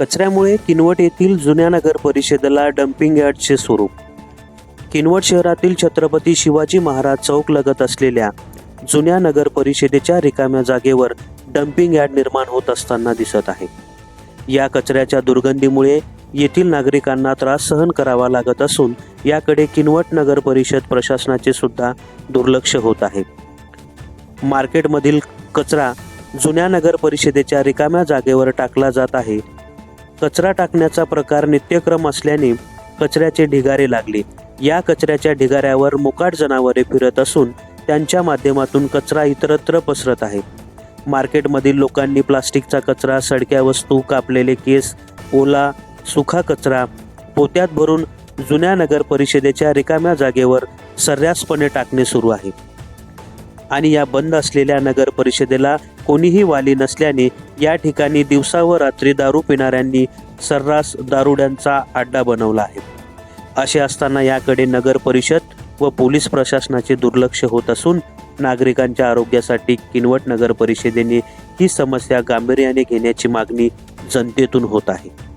कचऱ्यामुळे किनवट येथील जुन्या नगर परिषदेला डम्पिंग यार्डचे स्वरूप. किनवट शहरातील छत्रपती शिवाजी महाराज चौक लगत असलेल्या जुन्या नगर परिषदेच्या रिकाम्या जागेवर डम्पिंग यार्ड निर्माण होत असताना दिसत आहे. या कचऱ्याच्या दुर्गंधीमुळे येथील नागरिकांना त्रास सहन करावा लागत असून याकडे किनवट नगर परिषद प्रशासनाचे सुद्धा दुर्लक्ष होत आहे. मार्केटमधील कचरा जुन्या नगर परिषदेच्या रिकाम्या जागेवर टाकला जात आहे. कचरा टाकण्याचा प्रकार नित्यक्रम असल्याने कचऱ्याचे ढिगारे लागले. या कचऱ्याच्या ढिगाऱ्यावर मुकाट जनावरे फिरत असून त्यांच्या माध्यमातून कचरा इतरत्र पसरत आहे. मार्केटमधील लोकांनी प्लास्टिकचा कचरा सडक्या वस्तू कापलेले केस ओला सुखा कचरा पोत्यात भरून जुन्या नगर परिषदेच्या रिकाम्या जागेवर सर्रासपणे टाकणे सुरू आहे. आणि या बंद असलेल्या नगर परिषदेला कोणीही वाली नसल्याने या ठिकाणी दिवसा व रात्री दारू पिणाऱ्यांनी सर्रास दारुड्यांचा अड्डा बनवला आहे. असे असताना याकडे नगर परिषद व पोलीस प्रशासनाचे दुर्लक्ष होत असून नागरिकांच्या आरोग्यासाठी किनवट नगर परिषदेने ही समस्या गांभीर्याने घेण्याची मागणी जनतेतून होत आहे.